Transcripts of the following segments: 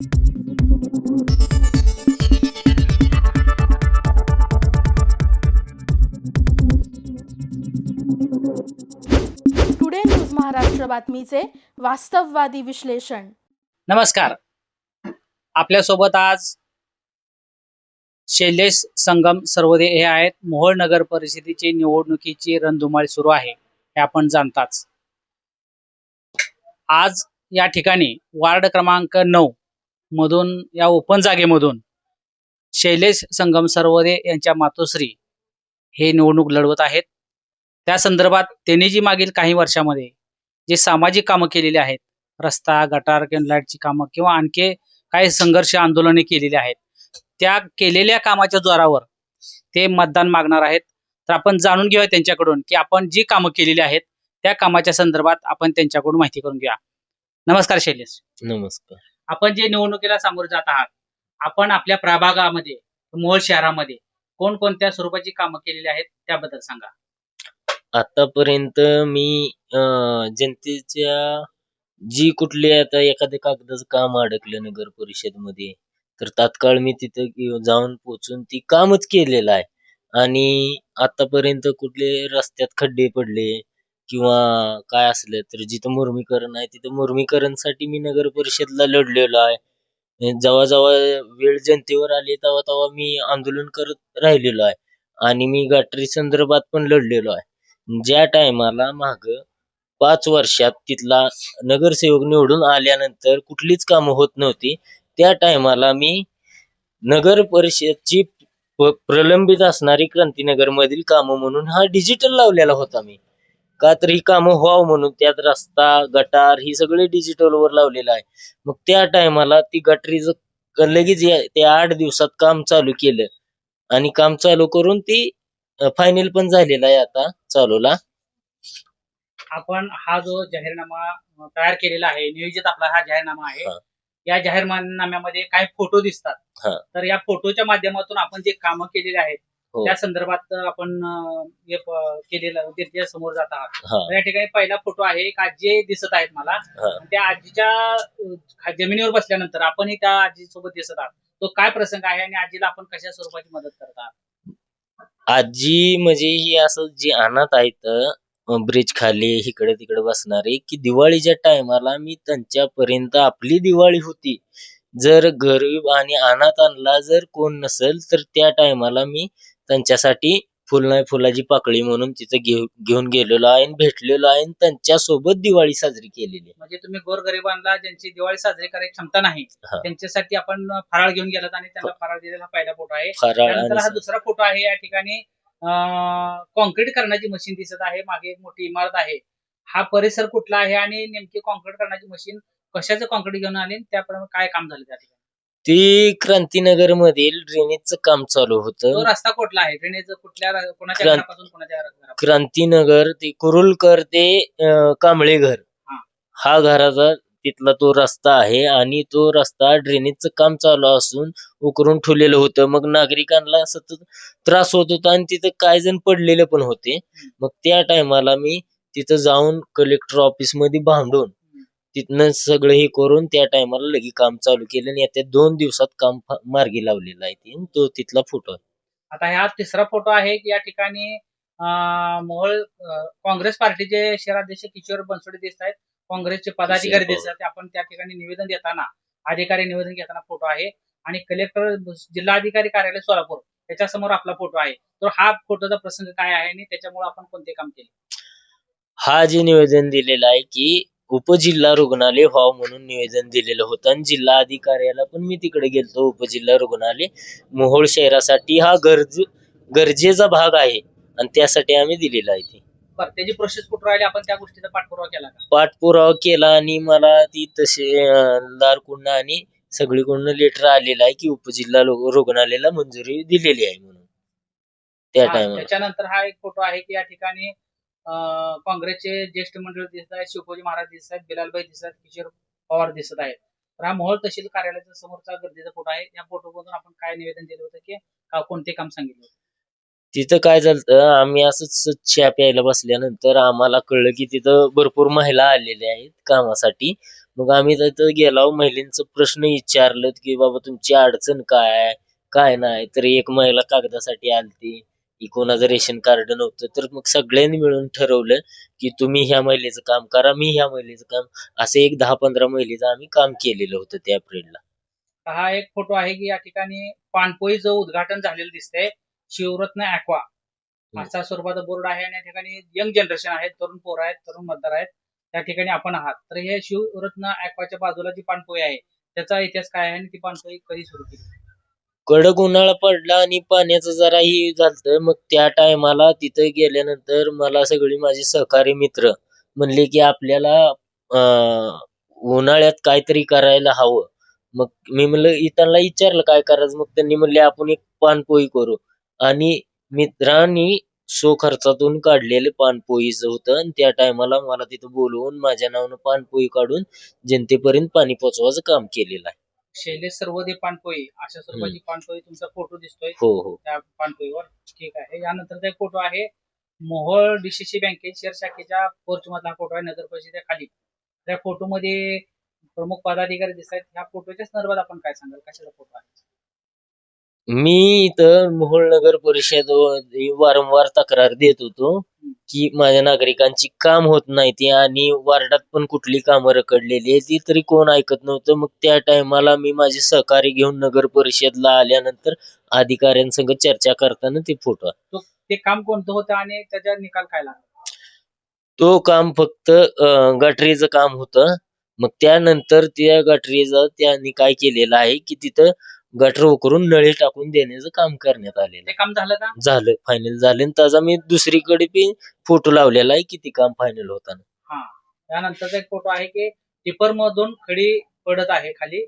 Today news Maharashtra बातमीचे वास्तववादी विश्लेषण. नमस्कार. आपल्यासोबत आज शैलेश संगम सर्वोदय हे आहेत. मोहोळ नगर परिषदेची निवडणुकीची रणधुमाळी सुरू आहे हे आपण जाणताच. आज या ठिकाणी वार्ड क्रमांक नऊ मधून या ओपन जागेमधून शैलेश संगम सर्वदे यांच्या मातोश्री हे निवडणूक लढवत आहेत. त्या संदर्भात त्यांनी जी मागील काही वर्षामध्ये जे सामाजिक कामं केलेली आहेत रस्ता गटार किंवा लाईटची कामं किंवा आणखी काही संघर्ष आंदोलने केलेली आहेत त्या केलेल्या कामाच्या जोरावर ते मतदान मागणार आहेत. तर आपण जाणून घेऊया त्यांच्याकडून की आपण जी कामं केलेली आहेत त्या कामाच्या संदर्भात आपण त्यांच्याकडून माहिती करून घेऊया. नमस्कार शैलेश. नमस्कार. आपण जे निवडणुकीला सामोरे जात आहात आपण आपल्या प्रभागामध्ये मोहोळ शहरामध्ये कोणकोणत्या स्वरूपाची कामं केलेली आहेत त्याबद्दल सांगा. आतापर्यंत मी अं, जनतेच्या जी कुठली आता एखाद्या कागदाचं काम अडकलं नगर परिषदमध्ये तर तात्काळ मी तिथं जाऊन पोचून ती कामच केलेलं आहे. आणि आतापर्यंत कुठले रस्त्यात खड्डे पडले किंवा काय असलं तर जिथं मुर्मीकरण आहे तिथं मुर्मीकरणसाठी मी नगर परिषदला लढलेलो आहे. जेव्हा जेव्हा वेळ जनतेवर आली तेव्हा तेव्हा मी आंदोलन करत राहिलेलो आहे. आणि मी गटारी संदर्भात पण लढलेलो आहे. ज्या टायमाला माग पाच वर्षात तिथला नगरसेवक निवडून आल्यानंतर कुठलीच कामं होत नव्हती त्या टायमाला मी नगर परिषदची प्रलंबित असणारी क्रांतीनगरमधील कामं म्हणून हा डिजिटल लावलेला होता मी. का तर ही कामं व्हावं म्हणून त्यात रस्ता गटार ही सगळे डिजिटल वर लावलेलं आहे मग त्या टायमाला ती गटरीचं लगेच ते आठ दिवसात काम चालू केलं आणि काम चालू करून ती फायनल पण झालेला आहे आता चालूला आपण हा जो जाहीरनामा तयार केलेला आहे नियोजित आपला हा जाहीरनामा आहे. या जाहीरनाम्यामध्ये काही फोटो दिसतात. तर या फोटोच्या माध्यमातून आपण जे कामं केलेली आहेत हो. त्या संदर्भात आपण हे केलेलं समोर जात आहात. हा. या ठिकाणी पहिला फोटो आहे एक आजी दिसत आहेत मला. हा. त्या आजीच्या जमिनीवर बसल्यानंतर आपणही त्या आजी सोबत दिसत आहात. तो काय प्रसंग आहे आणि आजीला आपण कशा स्वरूपाची मदत करतात आजी म्हणजे ही असं जी अनाथ आहेत ब्रिज खाली इकडे तिकडे बसणारे की दिवाळीच्या टायमाला मी त्यांच्यापर्यंत आपली दिवाळी होती. जर गरीब आणि अनाथांना जर कोण नसेल तर त्या टायमाला मी त्यांच्यासाठी फुल नाही फुलाची पाकळी म्हणून तिथं घेऊ घेऊन गेलेलो आहे आणि भेटलेलो आहे आणि त्यांच्यासोबत दिवाळी साजरी केलेली आहे. म्हणजे तुम्ही गोरगरिबांना ज्यांची दिवाळी साजरी करायची क्षमता नाही हा. त्यांच्यासाठी आपण फराळ घेऊन गेलात आणि त्यांना फराळ दिलेला पहिला फोटो आहे फराळ त्यानंतर आणि हा दुसरा फोटो आहे या ठिकाणी कॉन्क्रीट करण्याची मशीन दिसत आहे मागे एक मोठी इमारत आहे हा परिसर कुठला आहे आणि नेमकी कॉन्क्रीट करण्याची मशीन कशाचं कॉन्क्रीट घेऊन आले आणि त्याप्रमाणे काय काम झालं त्या ठिकाणी ती क्रांतीनगर मधील ड्रेनेजचं काम चालू होतं. तो रस्ता कुठला आहे? ड्रेनेज कुठल्या कोणाच्या क्रांत- घरापासून कोणाच्या घरापासून क्रांतीनगर ते कुरुलकर ते अं, कांबळे घर. हा. हा घराचा तिथला तो रस्ता आहे आणि तो रस्ता ड्रेनेजचं काम चालू असून उकरून ठेवलेलं होतं. मग नागरिकांना सतत त्रास होत होता आणि तिथं काय जण पडलेले पण होते. मग त्या टायमाला मी तिथं जाऊन कलेक्टर ऑफिसमध्ये भांडून तिथनं सगळं हे करून त्या टायमाला लगे काम चालू केलं आणि येत्या दोन दिवसात काम फा- मार्गी लावलेलं आहे ते. तो तिथला फोटो आहे. आता हा तिसरा फोटो आहे की या ठिकाणी अं, मोहोळ अं, काँग्रेस पार्टीचे शहराध्यक्ष किशोर बनसोडे दिसत आहेत. काँग्रेसचे पदाधिकारी दिसत आहेत. आपण त्या ठिकाणी निवेदन देताना अधिकारी निवेदन घेताना फोटो आहे. आणि कलेक्टर जिल्हाधिकारी कार्यालय सोलापूर त्याच्यासमोर आपला फोटो आहे. तर हा फोटोचा प्रसंग काय आहे आणि त्याच्यामुळे आपण कोणते काम केले? हा जे निवेदन दिलेलं आहे की उपजिल्हा रुग्णालय व्हावं म्हणून निवेदन दिलेलं होतं. आणि जिल्हा अधिकाऱ्याला पण मी तिकडे गेलतो उपजिल्हा रुग्णालय. मोहोळ शहरासाठी हा गरज गरजेचा भाग आहे. आणि त्यासाठी आम्ही दिलेला आहे ते. बरं त्याची प्रोसेस कुठं राहिली? आपण त्या गोष्टीचा पाठपुरावा केला का? पाठपुरावा केला आणि मला ती तसे दारकुंड आणि सगळीकडून लेटर आलेलं आहे की उपजिल्हा लो- रुग्णालयाला मंजुरी दिलेली आहे म्हणून. त्या हा, टायमाला त्याच्यानंतर हा एक फोटो आहे की या ठिकाणी काँग्रेसचे ज्येष्ठ मंडळ दिसत आहेत शिवकोजी महाराज दिसत आहेत बिलालबाई दिसत आहेत किशोर पवार दिसत आहेत. तर हा मोहोळ तहसील कार्यालयाच्या समोरचा गर्दीचा फोटो आहे. या फोटोमधून आपण काय निवेदन दिलं होतं की कोणते काम सांगितलं तिथं काय झालं आम्ही असंच चहा प्यायला बसल्यानंतर आम्हाला कळलं की तिथं भरपूर महिला आलेल्या आहेत कामासाठी. मग आम्ही तिथं गेलो महिलांचं प्रश्न विचारलं की बाबा तुमची अडचण काय काय नाही तर एक महिला कागदासाठी आलती. कोणाचं रेशन कार्ड नव्हतं तर मग सगळ्यांनी मिळून ठरवलं की तुम्ही ह्या महिलेचं काम करा मी ह्या महिलेचं काम असं एक दहा पंधरा महिलेचं आम्ही काम केलेलं होतं त्या पिरियडला हा एक फोटो आहे की या ठिकाणी पाणपोईचं उद्घाटन झालेलं दिसतंय शिवरत्न ऍक्वा अशा स्वरूपाचा बोर्ड आहे आणि या ठिकाणी यंग जनरेशन आहेत तरुण पोरं आहेत तरुण मतदार आहेत त्या ठिकाणी आपण आहात. तर हे शिवरत्न ऍक्वाच्या बाजूला जी पाणपोई आहे त्याचा इतिहास काय आहे आणि ती पाणपोई कधी सुरू केली? कडक उन्हाळा पडला आणि पाण्याचं जरा ही झालं मग त्या टायमाला तिथं गेल्यानंतर मला सगळी माझी सहकारी मित्र म्हणले की आपल्याला अं, उन्हाळ्यात काहीतरी करायला हवं. मग मी म्हणलं इथं विचारलं काय करायचं? मग त्यांनी म्हणले आपण एक पानपोई करू. आणि मित्रांनी सो खर्चातून काढलेले पानपोईचं होतं आणि त्या टायमाला मला तिथं बोलवून माझ्या नावानं पानपोई काढून जनतेपर्यंत पाणी पोचवायचं काम केलेलं आहे. शैलेश सर्वदे पाणपोई अशा स्वरूपाची पाणपोई तुमचा फोटो दिसतोय. हो हो. त्या पाणपोईवर ठीक आहे. यानंतरचा एक फोटो आहे मोहोळ डीसीसी बँके शेअर शाखेच्या पोर्च मधला फोटो आहे नगर परिषदेच्या खाली. त्या फोटो मध्ये प्रमुख पदाधिकारी दिसत आहेत. ह्या फोटोच्या संदर्भात आपण काय सांगाल? कशाचा फोटो आहे? मी इथं मोहोळ नगर परिषद वारंवार तक्रार देत होतो. की माझ्या नागरिकांची काम होत नाही ती आणि वार्डात पण कुठली कामं रखडलेली आहे ती तरी कोण ऐकत नव्हतं. मग त्या टायमाला मी माझे सहकारी घेऊन नगर परिषदला आल्यानंतर अधिकाऱ्यांसंग चर्चा करताना ते फोटो. तो ते काम कोणतं होतं आणि त्याचा निकाल काय लागला? तो काम फक्त अं, गटरीचं काम होतं. मग त्यानंतर त्या गटरीचं त्यांनी काय केलेलं आहे की तिथं गटर उकरून नळी टाकून देण्याचं काम करण्यात आलेलं ते काम झालं का? आहे झालं फायनल झालं. आणि त्याचा मी दुसरीकडे बी फोटो लावलेला आहे किती काम फायनल होताना. हा. त्यानंतरचा एक फोटो आहे की टिपर मधून खडी पडत आहे खाली.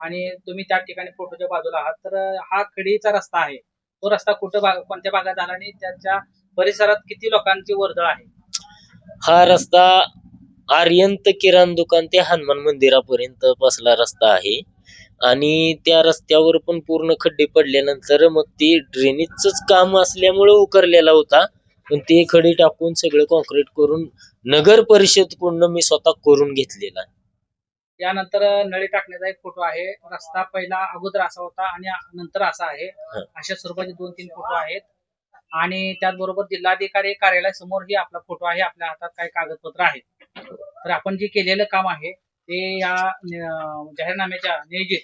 आणि तुम्ही त्या ठिकाणी फोटोच्या बाजूला आहात. तर हा खडीचा रस्ता आहे. तो रस्ता कुठं भाग- कोणत्या भागात झाला आणि त्याच्या परिसरात किती लोकांची वर्दळ आहे? हा रस्ता आर्यंत किराण दुकान ते हनुमान मंदिरापर्यंत बसला रस्ता आहे. आणि त्या रस्त्यावर पण पूर्ण खड्डे पडल्यानंतर मग ती ड्रेनेजच काम असल्यामुळे उकरलेला होता. पण ते खडी टाकून सगळं कॉन्क्रीट करून नगर परिषदकडून मी स्वतः करून घेतलेला. आहे. यानंतर नळी टाकण्याचा एक फोटो आहे. रस्ता पहिला अगोदर असा होता आणि नंतर असा आहे. अशा स्वरूपाचे दोन तीन फोटो आहेत. आणि त्याचबरोबर जिल्हाधिकारी कार्यालयासमोर ही आपला फोटो आहे. आपल्या हातात काही कागदपत्र आहेत. तर आपण जे केलेलं काम आहे ते या जाहीरनाम्याच्या नियोजित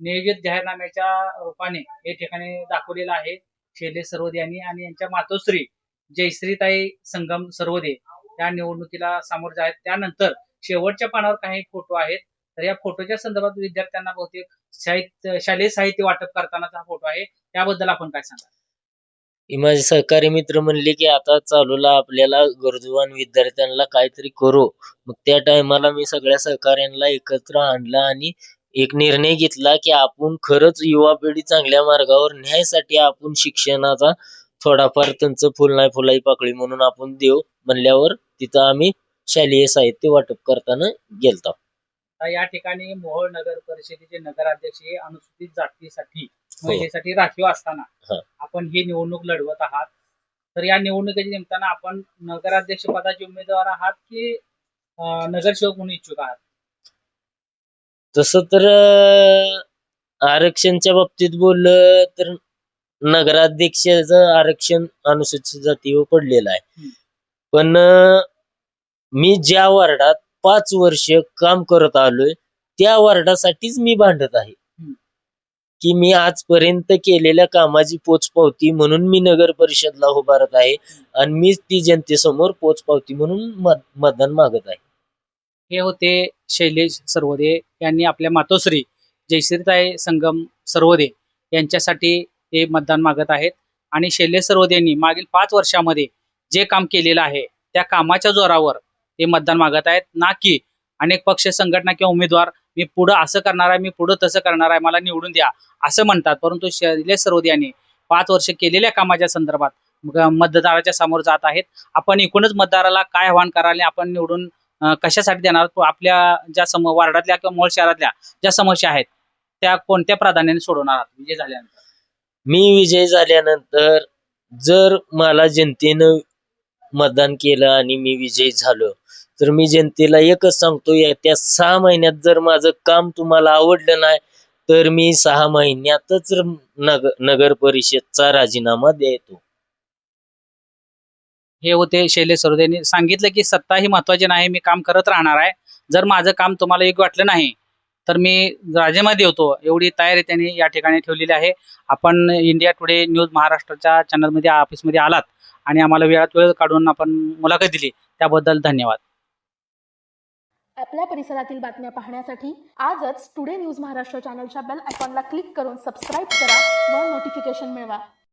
नियोजित जाहीरनाम्याच्या रूपाने हे ठिकाणी दाखवलेलं आहे. शैलेश सर्वदे यांनी आणि यांच्या मातोश्री जयश्रीताई संगम सर्वदे या निवडणुकीला सामोर आहेत. त्यानंतर शेवटच्या पानावर काही फोटो आहेत. तर या फोटोच्या संदर्भात विद्यार्थ्यांना बहुतेक साहित्य शालेय साहित्य वाटप करतानाचा हा फोटो आहे. त्याबद्दल आपण काय सांगा हे माझे सहकारी मित्र म्हणले की आता चालूला आपल्याला गरजूवान विद्यार्थ्यांना काहीतरी करू. मग त्या टायमाला मी सगळ्या सहकाऱ्यांना एकत्र आणलं आणि एक निर्णय घेतला की आपण खरंच युवा पिढी चांगल्या मार्गावर न्यायसाठी आपण शिक्षणाचा थोडाफार त्यांचं फुल नाही फुलाई पाकळी म्हणून आपण देऊ म्हणल्यावर तिथं आम्ही शालेय साहित्य वाटप करताना गेलतो. या ठिकाणी मोहोळ नगर परिषदेचे नगराध्यक्ष हे अनुसूचित जातीसाठी महिलेसाठी राखीव असताना हा. आपण ही निवडणूक लढवत आहात तर या निवडणुकीच्या निमित्तानं आपण नगराध्यक्ष पदाचे उमेदवार आहात की नगरसेवक म्हणून इच्छुक आहात तसं तर आरक्षणच्या बाबतीत बोललं तर नगराध्यक्षाचं आरक्षण अनुसूचित जातीवर पडलेलं आहे. पण मी ज्या वार्डात पाच वर्ष काम करत आलोय त्या वार्डासाठीच मी भांडत आहे. की मी आजपर्यंत केलेल्या कामाची पोचपावती म्हणून मी नगर परिषदला उभारत आहे आणि मीच ती जनतेसमोर पोचपावती म्हणून मत- मतदान मागत आहे. हे होते शैलेश सर्वदे यांनी आपल्या मातोश्री जयश्रीताई संगम सर्वदे यांच्यासाठी हे मतदान मागत आहेत. आणि शैलेश सर्वदे यांनी मागील पाच वर्षामध्ये जे काम केलेलं आहे त्या कामाच्या जोरावर ते मतदान मागत आहेत. ना की अनेक पक्ष संघटना किंवा उमेदवार मी पुढं असं करणार आहे मी पुढं तसं करणार आहे मला निवडून द्या असं म्हणतात. परंतु शैलेश सर्वदे यांनी पाच वर्ष केलेल्या कामाच्या संदर्भात मतदाराच्या समोर जात आहेत. आपण एकूणच मतदाराला काय आव्हान करायला आपण निवडून कशासाठी देणार? आपल्या ज्या सम वार्डातल्या किंवा मूळ शहरातल्या ज्या समस्या आहेत त्या कोणत्या प्राधान्याने सोडवणार आहात? विजय झाल्यानंतर. मी विजय झाल्यानंतर जर मला जनतेनं मतदान केलं आणि मी विजयी झालो. तर मी जनतेला एकच सांगतो येत्या सहा महिन्यात जर माझं काम तुम्हाला आवडलं नाही तर मी सहा महिन्यातच नगर नगर परिषदचा राजीनामा देतो. हे होते शैलेश सरोदे यांनी सांगितलं की सत्ता ही महत्वाची नाही मी काम करत राहणार आहे. जर माझं काम तुम्हाला योग्य वाटलं नाही तर मी राजीनामा देतो. एवढी तयारी त्यांनी या ठिकाणी ठेवलेली आहे. आपण इंडिया टुडे न्यूज महाराष्ट्राच्या चॅनलमध्ये ऑफिसमध्ये आलात. आणि आम्हाला वेळात वेळ काढून आपण मुलाखत दिली. त्याबद्दल धन्यवाद. आपल्या परिसरातील बातम्या पाहण्यासाठी आजच टुडे न्यूज महाराष्ट्र चॅनलच्या बेल आयकॉनला क्लिक करून सबस्क्राईब करा व नोटिफिकेशन मिळवा.